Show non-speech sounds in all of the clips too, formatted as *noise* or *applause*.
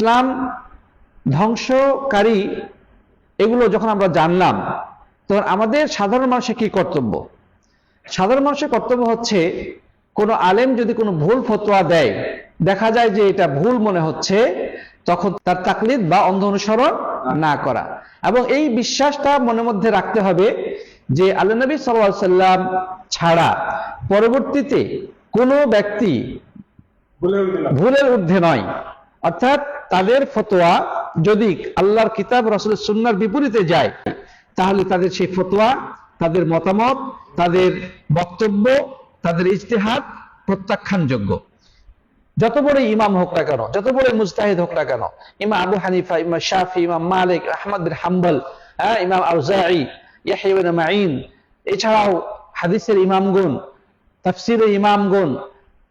ইসলাম ধ্বংসকারী এগুলো যখন আমরা জানলাম তখন আমাদের সাধারণ মানুষের কি কর্তব্য? সাধারণ মানুষের কর্তব্য হচ্ছে কোনো আলেম যদি কোনো ভুল ফতোয়া দেয় দেখা যায় যে এটা ভুল মনে হচ্ছে তখন তার তাকলিদ বা অন্ধ অনুসরণ না করা। এবং এই বিশ্বাসটা মনের মধ্যে রাখতে হবে যে আল্লাহ নবী আলাইহি সাল্লাম ছাড়া পরবর্তীতে কোনো ব্যক্তি ভুলের ঊর্ধ্বে নয়। অর্থাৎ তাদের ফতোয়া যদি আল্লাহর কিতাব, রসুলের সুন্নার বিপরীতে যায়, তাহলে তাদের সেই ফতোয়া, তাদের মতামত, তাদের বক্তব্য, তাদের ইজতেহাদ প্রত্যাখ্যানযোগ্য। যত বড় ইমাম হোক না কেন, যত বড় মুস্তাহিদ হোক না কেন, ইমাম আবু হানিফা, ইমাম শাফি, ইমাম মালিক, আহমদ বিন হাম্বল হ্যাঁ ইমাম আউজাই, ইয়াহিয়া বিন মাইন এছাড়াও হাদিসের ইমামগুন তাফসিরের ইমামগুন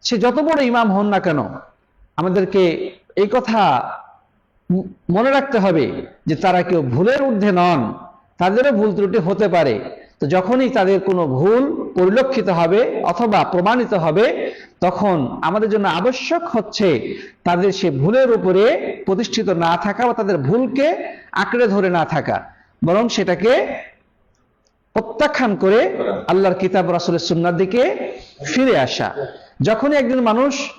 সে যত বড় ইমাম হন না কেন, আমাদেরকে এই কথা মনে রাখতে হবে যে তারা কেউ ভুলের ঊর্ধ্বে নন। তাদেরও ভুল ত্রুটি হতে পারে। তো যখনই তাদের কোনো ভুল পরিলক্ষিত হবে অথবা প্রমাণিত হবে, তখন আমাদের জন্য আবশ্যক হচ্ছে তাদের সে ভুলের উপরে প্রতিষ্ঠিত না থাকা বা তাদের ভুলকে আঁকড়ে ধরে না থাকা। বরং সেটাকে প্রত্যাখ্যান করে আল্লাহর কিতাব, রাসুলের সুন্নার দিকে ফিরে আসা। যখনই একজন মানুষ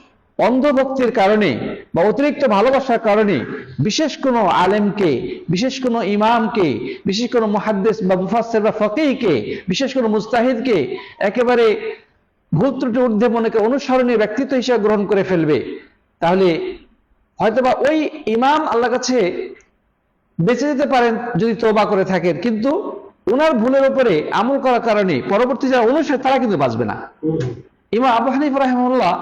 অন্ধভক্তির কারণে বা অতিরিক্ত ভালোবাসার কারণে বিশেষ কোনো আলেমকে বিশেষ কোনো ইমামকে বিশেষ কোনো মুহাদ্দিস বা মুফাসসির বা ফকিহকে বিশেষ কোনো মুস্তাহিদকে একেবারে ভুল ত্রুটি ঊর্ধ্বে মনেকে অনুসরণীয় ব্যক্তিত্ব হিসেবে গ্রহণ করে ফেলবে তাহলে হয়তোবা ওই ইমাম আল্লাহর কাছে বেঁচে যেতে পারেন যদি তোবা করে থাকেন কিন্তু ওনার ভুলের উপরে আমল করার কারণে পরবর্তী যারা অনুসারী তারা কিন্তু বাঁচবে না। ইমাম আবু হানিফ রাহিমুল্লাহ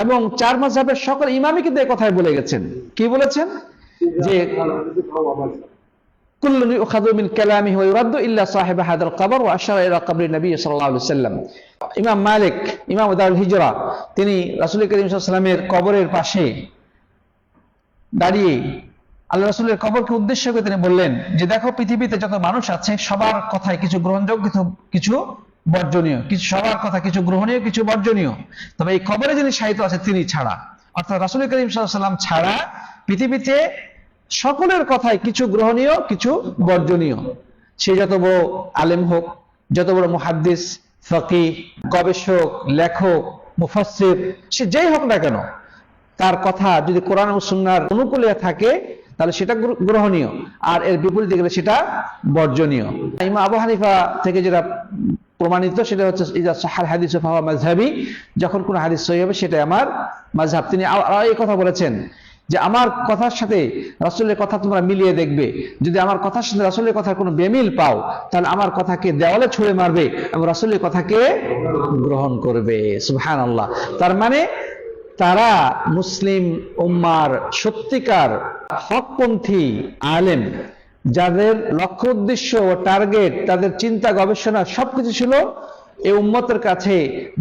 এবং চার মাঝহের সকল ইমামই কিন্তু কথাই বলে গেছেন। কি বলেছেন? যে ইমাম ইমাম কবরের পাশে দাঁড়িয়ে আল্লাহ উদ্দেশ্য করে তিনি বললেন যে, দেখো, পৃথিবীতে যত মানুষ আছে, সবার কথায় কিছু গ্রহণযোগ্য কিছু বর্জনীয়। কিছু সবার কথা, কিছু গ্রহণীয়, কিছু বর্জনীয়। তবে এই কবরে যিনি সাহিত্য আছে, তিনি ছাড়া। অর্থাৎ রাসুল করিম সাল্লাম ছাড়া পৃথিবীতে সকলের কথায় কিছু গ্রহণীয়, কিছু বর্জনীয়। সে যত বড় আলেম হোক, যত বড় মুহাদ্দিস ফকি গবেষক, লেখক, মুফাসসির, সে যেই হোক না কেন, তার কথা যদি কোরআন ও সুন্নার অনুকূলে থাকে, তাহলে সেটা গ্রহণীয়। আর এর বিপরীতে গেলে সেটা বর্জনীয়। আবু হানিফা থেকে যেটা প্রমাণিত সেটা হচ্ছে ইজা সাহার হাদিস ফাওয়া মাযহাবি, যখন কোন হাদিস সহি হবে সেটাই আমার মাযহাব। তিনি এই কথা বলেছেন যে আমার কথার সাথে রাসূলের কথা তোমরা মিলিয়ে দেখবে। যদি আমার কথার সাথে রাসূলের কথার কোনো বেমিল পাও, তাহলে আমার কথাকে দেওয়ালে ছুঁড়ে মারবে এবং রাসূলের কথাকে গ্রহণ করবে। সুহান আল্লাহ তার মানে তারা মুসলিম উম্মার সত্যিকার হকপন্থী আলেম। যাদের লক্ষ্য উদ্দেশ্য ও টার্গেট, তাদের চিন্তা, গবেষণা সবকিছু ছিল এই উম্মতের কাছে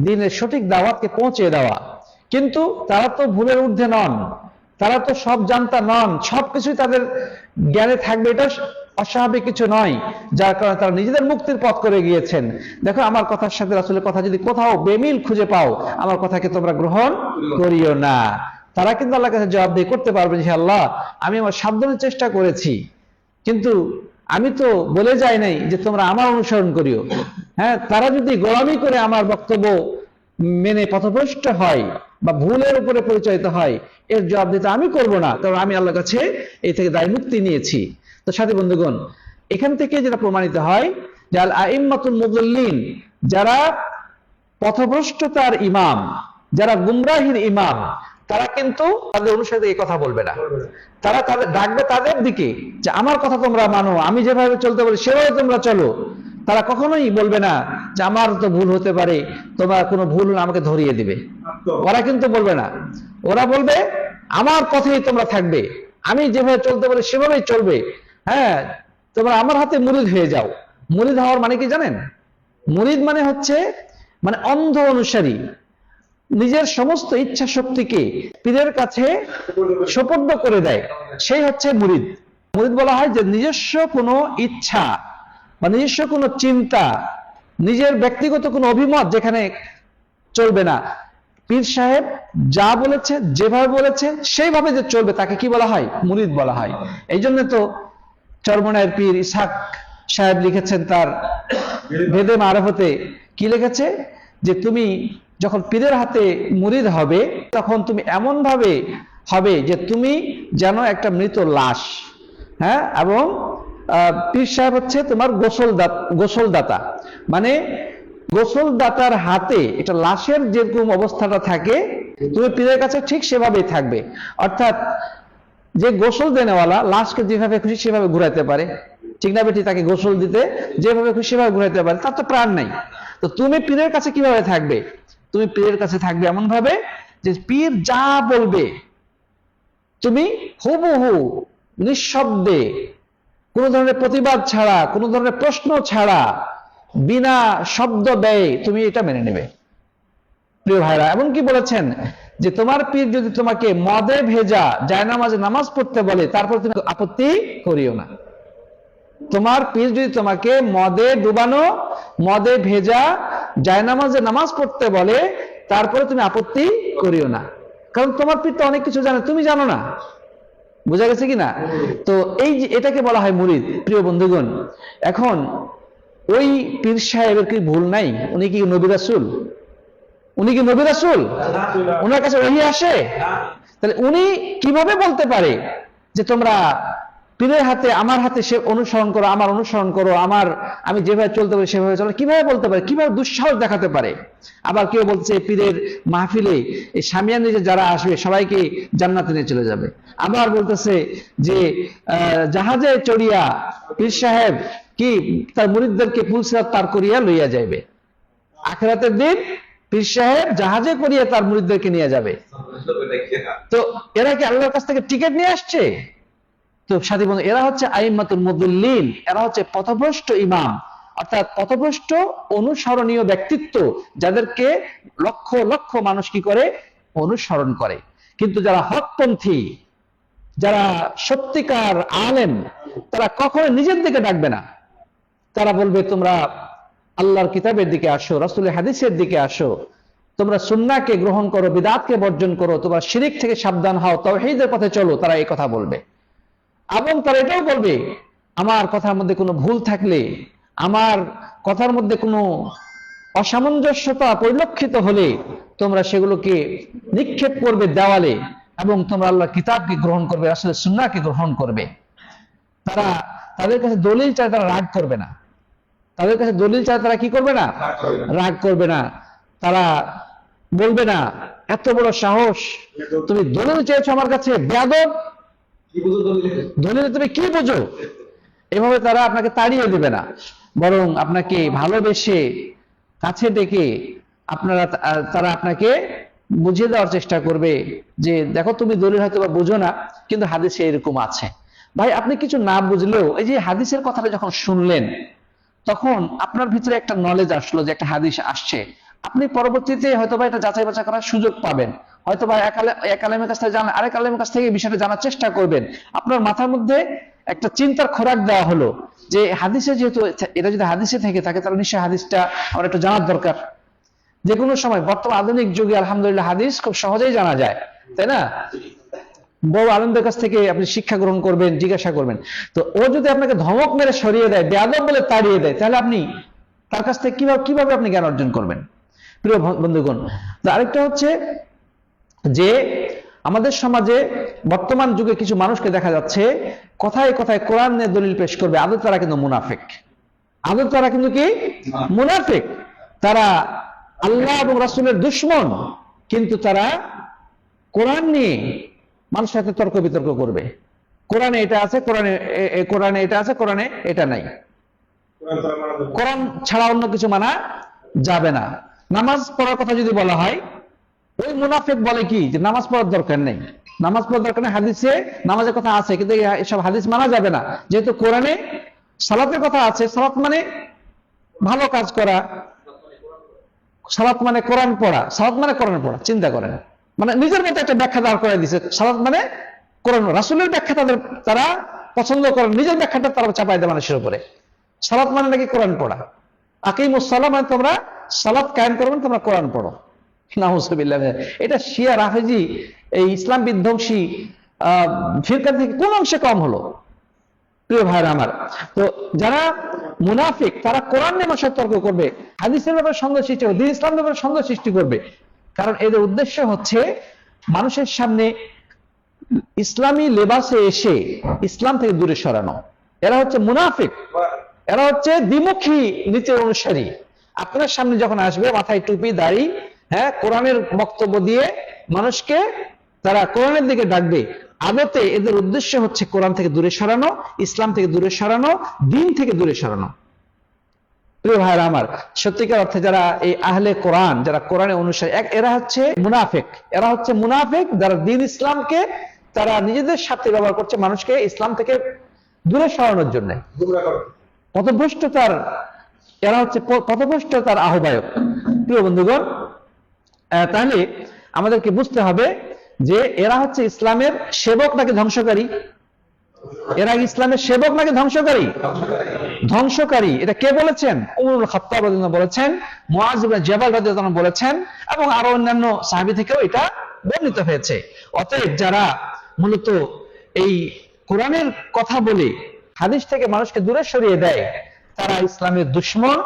দিনের সঠিক দাওয়াতকে পৌঁছে দেওয়া। কিন্তু তারা তো ভুলের ঊর্ধ্বে নন, তারা তো সব জানতা নন, সবকিছুই তাদের জ্ঞানে থাকবে, এটা অস্বাভাবিক কিছু নয়, যার কারণে তারা নিজেদের মুক্তির পথ করে গিয়েছেন। দেখো, আমার কথার সাথে আসলে কথা যদি কোথাও বেমিল খুঁজে পাও, আমার কথাকে তোমরা গ্রহণ করিও না। তারা কিন্তু আল্লাহ কাছে জবাব দিয়ে করতে পারবে যে আল্লাহ আমি আমার সাবধানের চেষ্টা করেছি। কিন্তু আমি তো বলে যাই নাই যে তোমরা আমার অনুসরণ করিও। হ্যাঁ তারা যদি গোলামি করে আমার বক্তব্য মেনে পথভ্রষ্ট হয় বা ভুলের উপরে পরিচালিত হয়, এর জবাব দিতে আমি করব না, কারণ আমি আল্লাহর কাছে এই থেকে দায় মুক্তি নিয়েছি। তো সাথী বন্ধুগণ, এখান থেকে যেটা প্রমাণিত হয় যে আল আইম্মাতুল মুদল্লিন, যারা পথভ্রষ্টতার ইমাম, যারা গুমরাহির ইমাম তারা কিন্তু তাদের অনুসারে এই কথা বলবে না। তারা তাদের, ডাকবে তাদের দিকে যে, আমার কথা তোমরা মানো, আমি যেভাবে চলতে পারি, সেভাবে তোমরা চলো। তারা কখনোই বলবে না যে, আমার তো ভুল হতে পারে, তোমার কোনো ভুল আমাকে ধরিয়ে দিবে। ওরা কিন্তু বলবে না। ওরা বলবে, আমার পথেই তোমরা থাকবে, আমি যেভাবে চলতে পারি, সেভাবেই চলবে। হ্যাঁ তোমরা আমার হাতে মুরিদ হয়ে যাও। মুরিদ হওয়ার মানে কি জানেন? মুরিদ মানে হচ্ছে মানে অন্ধ অনুসারী। নিজের সমস্ত ইচ্ছা শক্তিকে পীরের কাছে সোপর্দ করে দেয়। সেই হচ্ছে মুরিদ। মুরিদ বলা হয় যে নিজস্ব কোনো ইচ্ছা বা নিজস্ব কোনো চিন্তা, নিজের ব্যক্তিগত কোনো অভিমত যেখানে চলবে না। পীর সাহেব যা বলেছে, যেভাবে বলেছে, সেইভাবে যে চলবে, তাকে কি বলা হয়? মুরিদ বলা হয়। এই জন্য তো চরমনায়ের পীর ইসাক সাহেব লিখেছেন তার ভেদে মারফতে কি লিখেছে? যে তুমি যখন পীরের হাতে মুরিদ হবে, তখন তুমি এমন ভাবে হবে যে তুমি যেন একটা মৃত লাশ হ্যাঁ? এবং পীর সাহেব হচ্ছে তোমার গোসল গোসলদাতা। মানে গোসলদাতার হাতে এটা লাশের যেরকম অবস্থাটা থাকে, তুমি পীরের কাছে ঠিক সেভাবেই থাকবে। অর্থাৎ যে গোসল দেনেওয়ালা লাশকে যেভাবে খুশি সেভাবে ঘুরাইতে পারে। ঠিক না বেটি? তাকে গোসল দিতে যেভাবে খুশি সেভাবে ঘুরাইতে পারে, তার তো প্রাণ নাই। তো তুমি পীরের কাছে কীভাবে থাকবে? তুমি পীরের কাছে থাকবে এমন ভাবে যে পীর যা বলবে, তুমি হুবহু নিঃশব্দে কোনো ধরনের প্রতিবাদ ছাড়া, কোনো ধরনের প্রশ্ন ছাড়া, বিনা শব্দ ব্যয়ে তুমি এটা মেনে নেবে। প্রিয় ভাইরা এমন কি বলেছেন যে তোমার পীর যদি তোমাকে মদে ভেজা জায়নামাজে নামাজ পড়তে বলে, তারপর তুমি আপত্তি করিও না। তোমার পীর যদি তোমাকে মদে ডুবানো, মদে ভেজা জায়নামাজে নামাজ পড়তে বলে তারপরে তুমি আপত্তি করিও না। কারণ তোমার পীর তো অনেক কিছু জানে তুমি জানো না। বোঝা গেছে কি না তো এই যে এটাকে বলা হয় মুরিদ প্রিয় বন্ধুগণ এখন ওই পীর সাহেবের কি ভুল নাই? উনি কি নবী রাসূল? উনি কি নবী রাসূল? ওনার কাছে ওহি আসে? তাহলে উনি কীভাবে বলতে পারে যে তোমরা পীরের হাতে আমার হাতে সে অনুসরণ করো আমার অনুসরণ করো আমার আমি যেভাবে চলতে পারি সেভাবে চলো। কীভাবে বলতে পারে? কীভাবে দুঃসাহস দেখাতে পারে? আবার কেউ বলছে পীরের মাহফিলে এই সামিয়ান নিজে যারা আসবে সবাইকে জান্নাতে নিয়ে চলে যাবে। আবার বলতেছে যে জাহাজে চড়িয়া পীর সাহেব কি তার মুরিদদেরকে পুলসিরাত পার করিয়া লইয়া যাইবে? আখেরাতের দিন পীর সাহেব জাহাজে করিয়া তার মুরিদদেরকে নিয়ে যাবে। *laughs* তো এরা কি আল্লাহর কাছ থেকে টিকিট নিয়ে আসছে? তো সাথী বন্ধু, এরা হচ্ছে আইমাতুল মুদুল্লিন, এরা হচ্ছে পথভ্রষ্ট ইমাম। অর্থাৎ পথভ্রষ্ট, অনুসরণীয় ব্যক্তিত্ব যাদেরকে লক্ষ লক্ষ মানুষ কি করে? অনুসরণ করে। কিন্তু যারা হকপন্থী, যারা সত্যিকার আলেম, তারা কখনো নিজের দিকে ডাকবে না। তারা বলবে, তোমরা আল্লাহর কিতাবের দিকে আসো, রাসূলের হাদিসের দিকে আসো। তোমরা সুন্নাকে গ্রহণ করো, বিদাতকে বর্জন করো, তোমরা শিরিক থেকে সাবধান হও, তাওহীদের পথে চলো, তারা এই কথা বলবে। এবং তারা এটাও বলবে আমার কথার মধ্যে কোনো ভুল থাকলে আমার কথার মধ্যে কোনো অসামঞ্জস্যতা পরিলক্ষিত হলে তোমরা সেগুলোকে নিক্ষেপ করবে দেওয়ালে এবং তোমরা আল্লাহ কিতাবকে গ্রহণ করবে আসলে সুন্নাহকে গ্রহণ করবে। তারা তাদের কাছে দলিল চায় তারা রাগ করবে না। তাদের কাছে দলিল চায় তারা কি করবে না। রাগ করবে না। তারা বলবে না এত বড় সাহস তুমি দলিল চেয়েছো আমার কাছে বেয়াদব! দলিল? তুমি কি বোঝো? এভাবে তারা আপনাকে তাড়িয়ে দেবে না। বরং আপনাকে ভালোবেসে কাছে ডেকে আপনারা তারা আপনাকে বুঝিয়ে দেওয়ার চেষ্টা করবে যে, দেখো, তুমি দলিল হয়তো বা বুঝো না, কিন্তু হাদিসে এরকম আছে। ভাই, আপনি কিছু না বুঝলেও এই যে হাদিসের কথাটা যখন শুনলেন, তখন আপনার ভিতরে একটা নলেজ আসলো যে একটা হাদিস আসছে। আপনি পরবর্তীতে হয়তো বা এটা যাচাই বাছাই করার সুযোগ পাবেন। হয়তো বা এক আলে- আলেমের কাছ থেকে জানা, আরেক আলেমের কাছ থেকে বিষয়টা জানার চেষ্টা করবেন। আপনার মাথার মধ্যে একটা চিন্তার খোরাক দেওয়া হলো যে হাদিসে যেহেতু এটা যদি হাদিসে থেকে থাকে তাহলে নিশ্চয়ই হাদিসটা আমার একটু জানার দরকার। যে কোনো সময় বর্তমান আধুনিক যুগে আলহামদুলিল্লাহ হাদিস খুব সহজেই জানা যায়, তাই না? বড় আনন্দের কাছ থেকে আপনি শিক্ষা গ্রহণ করবেন, জিজ্ঞাসা করবেন। তো ও যদি আপনাকে ধমক মেরে সরিয়ে দেয়, বেয়াদব বলে তাড়িয়ে দেয়, তাহলে আপনি তার কাছ থেকে কীভাবে কীভাবে আপনি জ্ঞান অর্জন করবেন? প্রিয় বন্ধুগণ, তো আরেকটা হচ্ছে যে আমাদের সমাজে বর্তমান যুগে কিছু মানুষকে দেখা যাচ্ছে, কথায় কথায় কোরআন নিয়ে দলিল পেশ করবে আদৌ তারা কিন্তু মুনাফিক। আদৌ তারা কিন্তু কি? মুনাফিক। তারা আল্লাহ এবং রাসূলের দুশ্মন, কিন্তু তারা কোরআন নিয়ে মানুষের সাথে তর্ক বিতর্ক করবে। কোরআনে এটা আছে, কোরআনে কোরআনে এটা আছে, কোরআনে এটা নাই। কোরআন ছাড়া অন্য কিছু মানা যাবে না। নামাজ পড়ার কথা যদি বলা হয় ওই মুনাফিক বলে কি? যে নামাজ পড়ার দরকার নেই। নামাজ পড়ার দরকার নেই, হাদিসে নামাজের কথা আছে, কিন্তু এসব হাদিস মানা যাবে না। যেহেতু কোরআনে সালাতের কথা আছে, সালাত মানে ভালো কাজ করা, সালাত মানে কোরআন পড়া, সালাত মানে কোরআন পড়া, চিন্তা করেন। মানে নিজের মতো একটা ব্যাখ্যা দাঁড় করে দিছে, সালাত মানে কোরআন রাসুলের ব্যাখ্যা তাদের, তারা পছন্দ করেন নিজের ব্যাখ্যাটা তারা চাপাই দেয় মানুষের উপরে। সালাত মানে নাকি কোরআন পড়া। আকিমুস সালাম মানে তোমরা সালাত কায়েম করবেন তোমরা কোরআন পড়ো। নাহুজুবিল্লাহ এটা শিয়া রাফেজি এই ইসলাম বিধ্বংসী আহ, ফিরকা থেকে কোন অংশে কম হলো? প্রিয় ভাইরা আমার তো যারা মুনাফিক তারা কোরআন নিয়ে মানুষের তর্ক করবে হাদিসের ব্যাপারে সন্দেহ সৃষ্টি করবে দিন ইসলাম ব্যাপারে সন্দেহ সৃষ্টি করবে। কারণ এদের উদ্দেশ্য হচ্ছে মানুষের সামনে ইসলামী লেবাসে এসে ইসলাম থেকে দূরে সরানো। এরা হচ্ছে মুনাফিক। এরা হচ্ছে দ্বিমুখী নীতির অনুসারী। আপনার সামনে যখন আসবে মাথায় টুপি দাড়ি হ্যাঁ কোরআনের বক্তব্য দিয়ে মানুষকে তারা কোরআনের দিকে ডাকবে। আদতে এদের উদ্দেশ্য হচ্ছে কোরআন থেকে দূরে সরানো ইসলাম থেকে দূরে সরানো দিন থেকে দূরে সরানো। প্রিয় ভাইরা আমার সত্যিকার অর্থে যারা এই আহলে কোরআন যারা কোরআনে অনুসারী এক এরা হচ্ছে মুনাফেক। এরা হচ্ছে মুনাফেক যারা দিন ইসলামকে তারা নিজেদের সাথে ব্যবহার করছে মানুষকে ইসলাম থেকে দূরে সরানোর জন্য। পথভ্রষ্টতার এরা হচ্ছে প- পথভ্রষ্টতার আহ্বায়ক। প্রিয় বন্ধুগণ তাহলে আমাদেরকে বুঝতে হবে যে এরা হচ্ছে ইসলামের সেবক নাকি ধ্বংসকারী? এরা ইসলামের সেবক নাকি ধ্বংসকারী? ধ্বংসকারী। এটা কে বলেছেন? বলেছেন বলেছেন, এবং আরও অন্যান্য সাহাবী থেকেও এটা বর্ণিত হয়েছে। অতএব যারা মূলত এই কোরআনের কথা বলে হাদিস থেকে মানুষকে দূরে সরিয়ে দেয়, তারা ইসলামের দুশ্মন,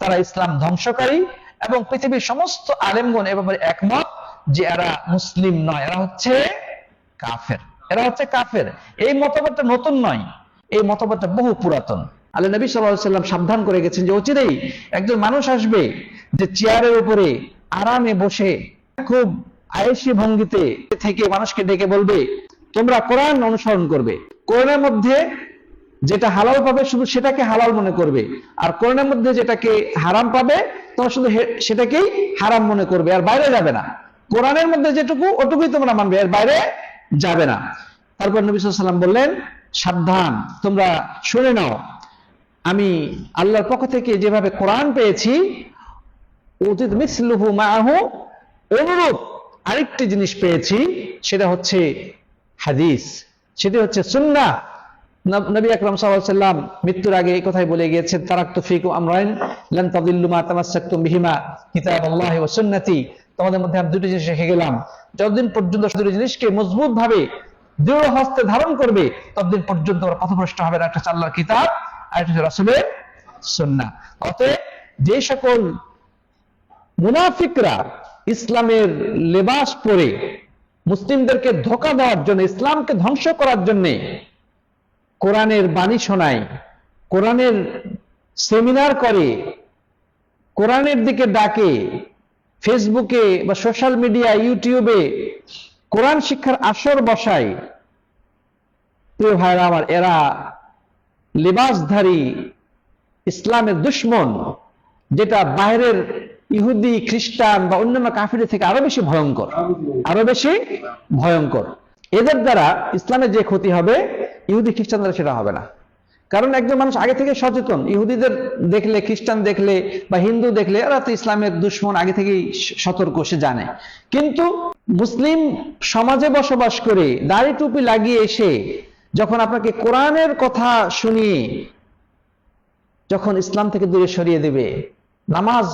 তারা ইসলাম ধ্বংসকারী এবং পৃথিবীর সমস্ত আলেমগণ এ ব্যাপারে একমত যে এরা মুসলিম নয়, এরা হচ্ছে কাফের। এরা হচ্ছে কাফের। এই মতবাদটা নতুন নয়, এই মতবাদটা বহু পুরাতন। আল্লাহ নবী সাল্লাম সাবধান করে গেছেন যে অচিরেই একজন মানুষ আসবে যে চেয়ারের উপরে আরামে বসে খুব আয়েসি ভঙ্গিতে থেকে মানুষকে ডেকে বলবে, তোমরা কোরআন অনুসরণ করবে। কোরআনের মধ্যে যেটা হালাল পাবে শুধু সেটাকে হালাল মনে করবে। আর কোরআনের মধ্যে যেটাকে হারাম পাবে তোমরা শুধু সেটাকেই হারাম মনে করবে, আর বাইরে যাবে না। কোরআনের মধ্যে যেটুকু, ওটুকুই তোমরা মানবে, এর বাইরে যাবে না। তারপর নবী সাল্লাম বললেন, সাবধান, তোমরা শুনে নাও। আমি আল্লাহর পক্ষ থেকে যেভাবে কোরআন পেয়েছি অনুরূপ আরেকটি জিনিস পেয়েছি, সেটা হচ্ছে হাদিস। সেটা হচ্ছে সুন্নাহ। নব- আকরাম সাল্লাম মৃত্যুর আগে এই কথাই বলে গিয়েছেন তারাক্তু ফিকুম আমরাইন লান বিহিমা কিতাবাল্লাহি ওয়া সুন্নতি। তোমাদের মধ্যে আমি দুটি জিনিস রেখে গেলাম। যতদিন পর্যন্ত দুটি জিনিসকে মজবুত ভাবে দৃঢ় হস্তে ধারণ করবে, ততদিন পর্যন্ত ওরা পথভ্রষ্ট হবে না। একটা হচ্ছে আল্লাহর কিতাব, আর একটা রাসূলের সুন্নাহ। অতএব যে সকল মুনাফিকরা ইসলামের লেবাস পরে মুসলিমদেরকে ধোকা দেওয়ার জন্য, ইসলামকে ধ্বংস করার জন্য কোরআনের বাণী শোনায়, কোরআনের সেমিনার করে, কোরআনের দিকে ডাকে, ফেসবুকে বা সোশ্যাল মিডিয়া ইউটিউবে কোরআন শিক্ষার আসর বসায়। প্রিয় ভাইরা আমার, এরা লেবাসধারী ইসলামের দুশ্মন, যেটা বাইরের ইহুদি, খ্রিস্টান বা অন্যান্য কাফির থেকে আরও বেশি ভয়ঙ্কর, আরও বেশি ভয়ঙ্কর। এদের দ্বারা ইসলামের যে ক্ষতি হবে ইহুদি খ্রিস্টানদের সেটা হবে না। কারণ একজন মানুষ আগে থেকে সচেতন। ইহুদিদের দেখলে, খ্রিস্টান দেখলে বা হিন্দু দেখলে, এরা তো ইসলামের দুশ্মন, আগে থেকেই সতর্ক, সে জানে। কিন্তু মুসলিম সমাজে বসবাস করে, দাড়ি টুপি লাগিয়ে এসে যখন আপনাকে কোরআনের কথা শুনিয়ে যখন ইসলাম থেকে দূরে সরিয়ে দেবে, নামাজ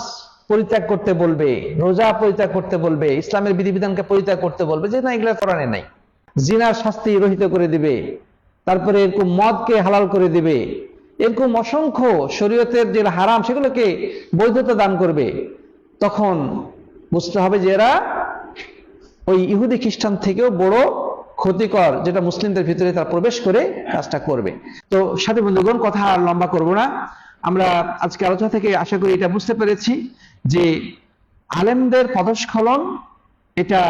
পরিত্যাগ করতে বলবে, রোজা পরিত্যাগ করতে বলবে, ইসলামের বিধিবিধানকে পরিত্যাগ করতে বলবে, যে না, এগুলো কোরআনে নাই। জিনার শাস্তি রহিত করে দিবে। তারপরে এরকম মদকে হালাল করে দিবে। এরকম অসংখ্য শরীয়তের যে হারাম, সেগুলোকে বৈধতা দান করবে। তখন বুঝতে হবে যে এরা ওই ইহুদি খ্রিস্টান থেকেও বড় ক্ষতিকর, যেটা মুসলিমদের ভিতরে তারা প্রবেশ করে কাজটা করবে। তো সাথে বন্ধুগণ, কথা আর লম্বা করব না। আমরা আজকে আলোচনা থেকে আশা করি এটা বুঝতে পেরেছি যে আলেমদের পদস্খলন, এটা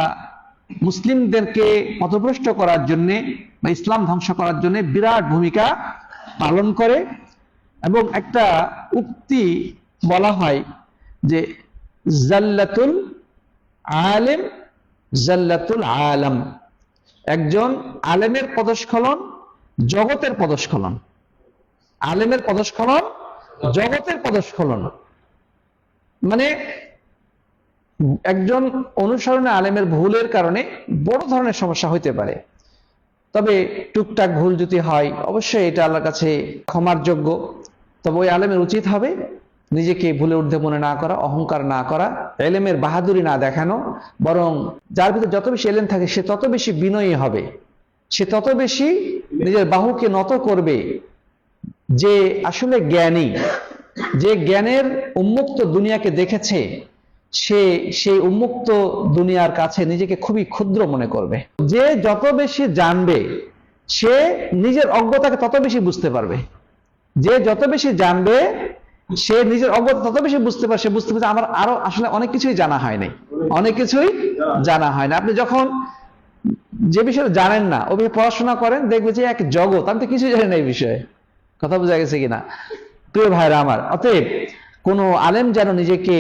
মুসলিমদেরকে পথভ্রষ্ট করার জন্য বা ইসলাম ধ্বংস করার জন্য বিরাট ভূমিকা পালন করে এবং একটা উক্তি বলা হয় যে জাল্লাতুল আলেম, জাল্লাতুল আলম। একজন আলেমের পদস্খলন জগতের পদস্খলন। আলেমের পদস্খলন জগতের পদস্খলন। মানে একজন অনুসরণে আলেমের ভুলের কারণে বড় ধরনের সমস্যা হইতে পারে। তবে টুকটাক ভুল যদি হয়, অবশ্যই এটা আল্লাহর কাছে ক্ষমার যোগ্য। তবে ওই আলেমের উচিত হবে নিজেকে ভুলে ঊর্ধ্বে মনে না করা, অহংকার না করা, এলেমের বাহাদুরি না দেখানো, বরং যার ভিতরে যত বেশি এলেম থাকে, সে তত বেশি বিনয়ী হবে। সে তত বেশি নিজের বাহুকে নত করবে যে আসলে জ্ঞানী। যে জ্ঞানের উন্মুক্ত দুনিয়াকে দেখেছে সে সেই উন্মুক্ত দুনিয়ার কাছে নিজেকে খুবই ক্ষুদ্র মনে করবে। যে যত বেশি জানবে, সে নিজের অজ্ঞতাকে তত বেশি বুঝতে পারবে। যে যত বেশি জানবে, সে নিজের অজ্ঞতা তত বেশি বুঝতে পারে সে বুঝতে পারছে আমার আরও আসলে অনেক কিছুই জানা হয়নি অনেক কিছুই জানা হয় না আপনি যখন যে বিষয়ে জানেন না ও পড়াশোনা করেন দেখবে যে এক জগৎ। আমি তো কিছুই জানি না এই বিষয়ে। কথা বোঝা গেছে কিনা? প্রিয় ভাইরা আমার, অতএব কোন আলেম যেন নিজেকে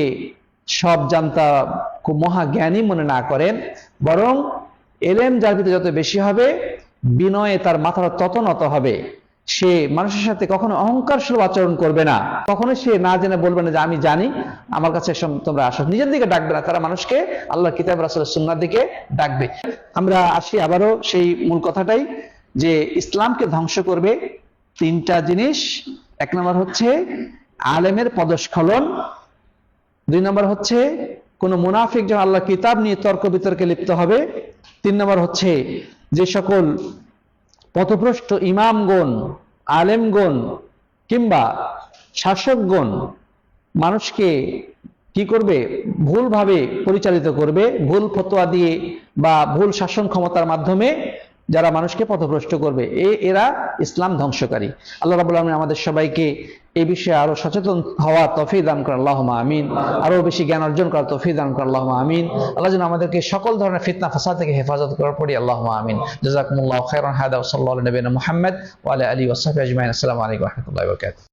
সব জানতা খুব মহাজ্ঞানী মনে না করেন বরং এলেম যার ভিতরে যত বেশি হবে, বিনয়ে তার মাথাটা তত নত হবে। সে মানুষের সাথে কখনো অহংকার সুলভ আচরণ করবে না। কখনো সে না জেনে বলবে না যে আমি জানি, আমার কাছে তোমরা আসো। নিজের দিকে ডাকবে না, তারা মানুষকে আল্লাহ কিতাব, রাসুলের সুন্নার দিকে ডাকবে। আমরা আসি আবারও সেই মূল কথাটাই, যে ইসলামকে ধ্বংস করবে তিনটা জিনিস। এক নম্বর হচ্ছে আলেমের পদস্খলন দুই নম্বর হচ্ছে, কোন মুনাফিক যখন আল্লাহ কিতাব নিয়ে তর্ক বিতর্কে লিপ্ত হবে, তিন নম্বর হচ্ছে যে সকল পথভ্রষ্ট ইমামগণ, আলেমগণ কিংবা শাসকগণ মানুষকে কি করবে? ভুলভাবে পরিচালিত করবে, ভুল ফতোয়া দিয়ে বা ভুল শাসন ক্ষমতার মাধ্যমে যারা মানুষকে পথভ্রষ্ট করবে, এ, এরা ইসলাম ধ্বংসকারী। আল্লাহ রাবুল আলমিন আমাদের সবাইকে এই বিষয়ে আরও সচেতন হওয়া তফি দান করেন আল্লাহ আমিন। আরও বেশি জ্ঞান অর্জন করার তফি দান করেন আল্লাহ আমিন। আল্লাহ যেন আমাদেরকে সকল ধরনের ফিতনা ফাসা থেকে হেফাজত করার পরে আল্লাহ আমিন। জাজাকুমুল্লাহ খাইরান হায়দা সাল্লাহ নবীন মোহাম্মদ মুহাম্মদ আলী সাহবিহি আজমাইন। আসসালামু আলাইকুম রহমতুল্লাহ